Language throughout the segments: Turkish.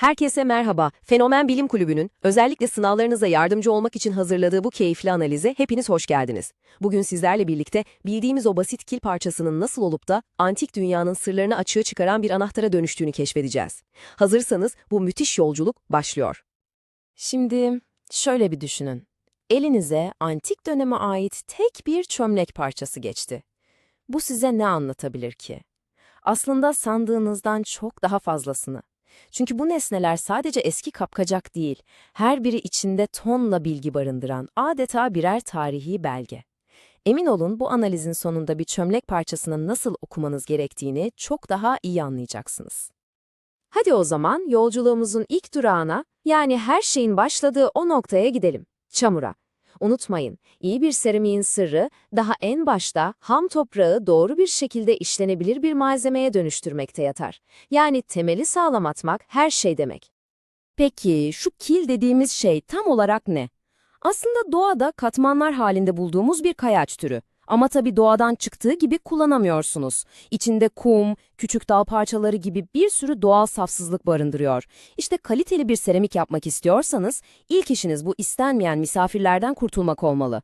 Herkese merhaba. Fenomen Bilim Kulübü'nün özellikle sınavlarınıza yardımcı olmak için hazırladığı bu keyifli analize hepiniz hoş geldiniz. Bugün sizlerle birlikte bildiğimiz o basit kil parçasının nasıl olup da antik dünyanın sırlarını açığa çıkaran bir anahtara dönüştüğünü keşfedeceğiz. Hazırsanız bu müthiş yolculuk başlıyor. Şimdi şöyle bir düşünün. Elinize antik döneme ait tek bir çömlek parçası geçti. Bu size ne anlatabilir ki? Aslında sandığınızdan çok daha fazlasını. Çünkü bu nesneler sadece eski kapkacak değil, her biri içinde tonla bilgi barındıran adeta birer tarihi belge. Emin olun bu analizin sonunda bir çömlek parçasını nasıl okumanız gerektiğini çok daha iyi anlayacaksınız. Hadi o zaman yolculuğumuzun ilk durağına, yani her şeyin başladığı o noktaya gidelim, çamura. Unutmayın, iyi bir seramiğin sırrı daha en başta ham toprağı doğru bir şekilde işlenebilir bir malzemeye dönüştürmekte yatar. Yani temeli sağlam atmak her şey demek. Peki şu kil dediğimiz şey tam olarak ne? Aslında doğada katmanlar halinde bulduğumuz bir kayaç türü. Ama tabii doğadan çıktığı gibi kullanamıyorsunuz. İçinde kum, küçük dal parçaları gibi bir sürü doğal safsızlık barındırıyor. İşte kaliteli bir seramik yapmak istiyorsanız ilk işiniz bu istenmeyen misafirlerden kurtulmak olmalı.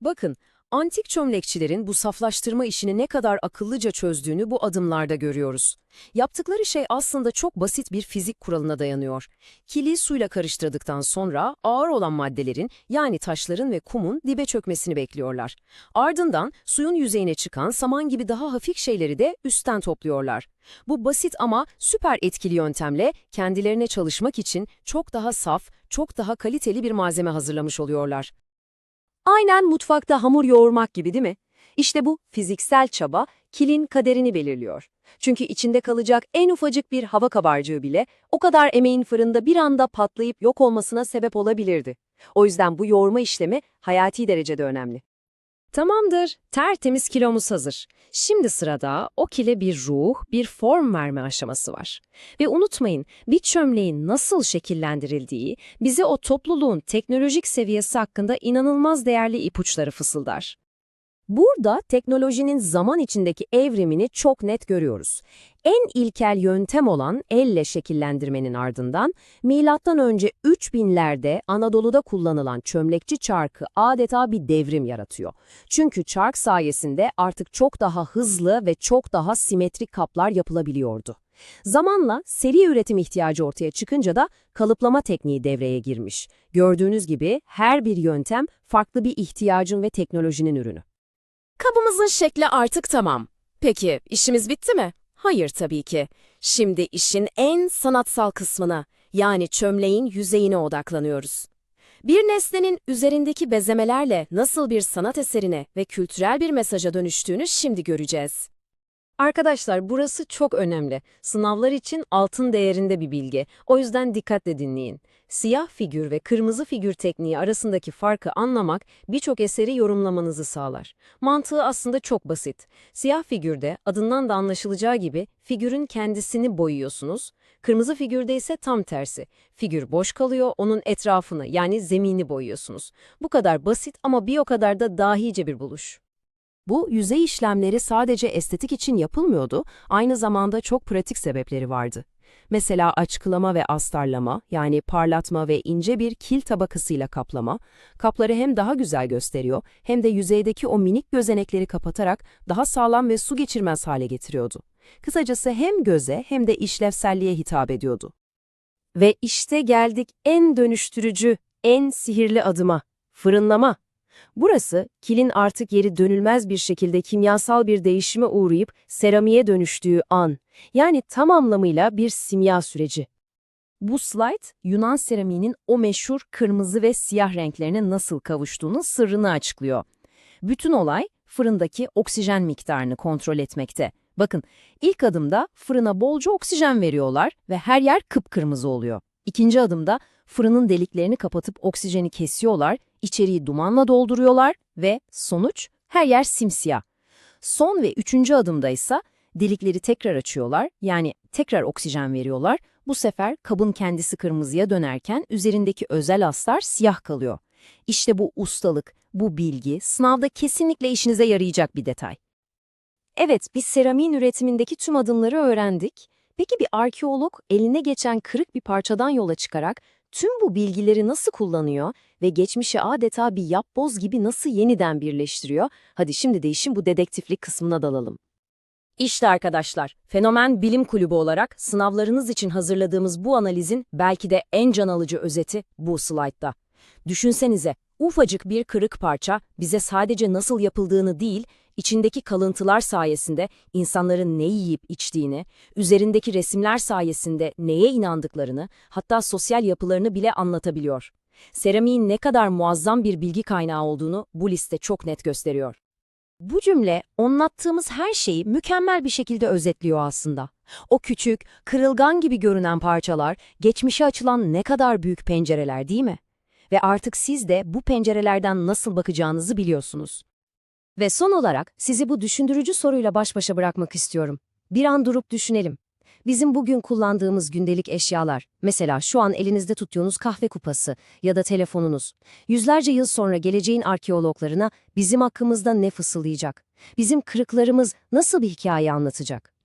Bakın, antik çömlekçilerin bu saflaştırma işini ne kadar akıllıca çözdüğünü bu adımlarda görüyoruz. Yaptıkları şey aslında çok basit bir fizik kuralına dayanıyor. Kili suyla karıştırdıktan sonra ağır olan maddelerin yani taşların ve kumun dibe çökmesini bekliyorlar. Ardından suyun yüzeyine çıkan saman gibi daha hafif şeyleri de üstten topluyorlar. Bu basit ama süper etkili yöntemle kendilerine çalışmak için çok daha saf, çok daha kaliteli bir malzeme hazırlamış oluyorlar. Aynen mutfakta hamur yoğurmak gibi değil mi? İşte bu fiziksel çaba kilin kaderini belirliyor. Çünkü içinde kalacak en ufacık bir hava kabarcığı bile o kadar emeğin fırında bir anda patlayıp yok olmasına sebep olabilirdi. O yüzden bu yoğurma işlemi hayati derecede önemli. Tamamdır, tertemiz kilomuz hazır. Şimdi sırada o kile bir ruh, bir form verme aşaması var. Ve unutmayın, bir çömleğin nasıl şekillendirildiği bize o topluluğun teknolojik seviyesi hakkında inanılmaz değerli ipuçları fısıldar. Burada teknolojinin zaman içindeki evrimini çok net görüyoruz. En ilkel yöntem olan elle şekillendirmenin ardından milattan önce 3000'lerde Anadolu'da kullanılan çömlekçi çarkı adeta bir devrim yaratıyor. Çünkü çark sayesinde artık çok daha hızlı ve çok daha simetrik kaplar yapılabiliyordu. Zamanla seri üretim ihtiyacı ortaya çıkınca da kalıplama tekniği devreye girmiş. Gördüğünüz gibi her bir yöntem farklı bir ihtiyacın ve teknolojinin ürünü. Kabımızın şekli artık tamam. Peki işimiz bitti mi? Hayır tabii ki. Şimdi işin en sanatsal kısmına, yani çömleğin yüzeyine odaklanıyoruz. Bir nesnenin üzerindeki bezemelerle nasıl bir sanat eserine ve kültürel bir mesaja dönüştüğünü şimdi göreceğiz. Arkadaşlar burası çok önemli. Sınavlar için altın değerinde bir bilgi. O yüzden dikkatle dinleyin. Siyah figür ve kırmızı figür tekniği arasındaki farkı anlamak birçok eseri yorumlamanızı sağlar. Mantığı aslında çok basit. Siyah figürde adından da anlaşılacağı gibi figürün kendisini boyuyorsunuz. Kırmızı figürde ise tam tersi. Figür boş kalıyor, onun etrafını yani zemini boyuyorsunuz. Bu kadar basit ama bir o kadar da dahice bir buluş. Bu yüzey işlemleri sadece estetik için yapılmıyordu, aynı zamanda çok pratik sebepleri vardı. Mesela açıklama ve astarlama, yani parlatma ve ince bir kil tabakasıyla kaplama, kapları hem daha güzel gösteriyor hem de yüzeydeki o minik gözenekleri kapatarak daha sağlam ve su geçirmez hale getiriyordu. Kısacası hem göze hem de işlevselliğe hitap ediyordu. Ve işte geldik en dönüştürücü, en sihirli adıma, fırınlama. Burası, kilin artık yeri dönülmez bir şekilde kimyasal bir değişime uğrayıp seramiğe dönüştüğü an. Yani tam anlamıyla bir simya süreci. Bu slide, Yunan seramiğinin o meşhur kırmızı ve siyah renklerine nasıl kavuştuğunun sırrını açıklıyor. Bütün olay, fırındaki oksijen miktarını kontrol etmekte. Bakın, ilk adımda fırına bolca oksijen veriyorlar ve her yer kıpkırmızı oluyor. İkinci adımda fırının deliklerini kapatıp oksijeni kesiyorlar, içeriği dumanla dolduruyorlar ve sonuç her yer simsiyah. Son ve üçüncü adımda ise delikleri tekrar açıyorlar, yani tekrar oksijen veriyorlar. Bu sefer kabın kendisi kırmızıya dönerken üzerindeki özel astar siyah kalıyor. İşte bu ustalık, bu bilgi sınavda kesinlikle işinize yarayacak bir detay. Evet, biz seramiğin üretimindeki tüm adımları öğrendik. Peki bir arkeolog eline geçen kırık bir parçadan yola çıkarak tüm bu bilgileri nasıl kullanıyor ve geçmişi adeta bir yapboz gibi nasıl yeniden birleştiriyor? Hadi şimdi de işin bu dedektiflik kısmına dalalım. İşte arkadaşlar, Fenomen Bilim Kulübü olarak sınavlarınız için hazırladığımız bu analizin belki de en can alıcı özeti bu slaytta. Düşünsenize, ufacık bir kırık parça bize sadece nasıl yapıldığını değil, içindeki kalıntılar sayesinde insanların ne yiyip içtiğini, üzerindeki resimler sayesinde neye inandıklarını, hatta sosyal yapılarını bile anlatabiliyor. Seramiğin ne kadar muazzam bir bilgi kaynağı olduğunu bu liste çok net gösteriyor. Bu cümle anlattığımız her şeyi mükemmel bir şekilde özetliyor aslında. O küçük, kırılgan gibi görünen parçalar, geçmişe açılan ne kadar büyük pencereler değil mi? Ve artık siz de bu pencerelerden nasıl bakacağınızı biliyorsunuz. Ve son olarak sizi bu düşündürücü soruyla baş başa bırakmak istiyorum. Bir an durup düşünelim. Bizim bugün kullandığımız gündelik eşyalar, mesela şu an elinizde tuttuğunuz kahve kupası ya da telefonunuz, yüzlerce yıl sonra geleceğin arkeologlarına bizim hakkımızda ne fısıldayacak? Bizim kırıklarımız nasıl bir hikaye anlatacak?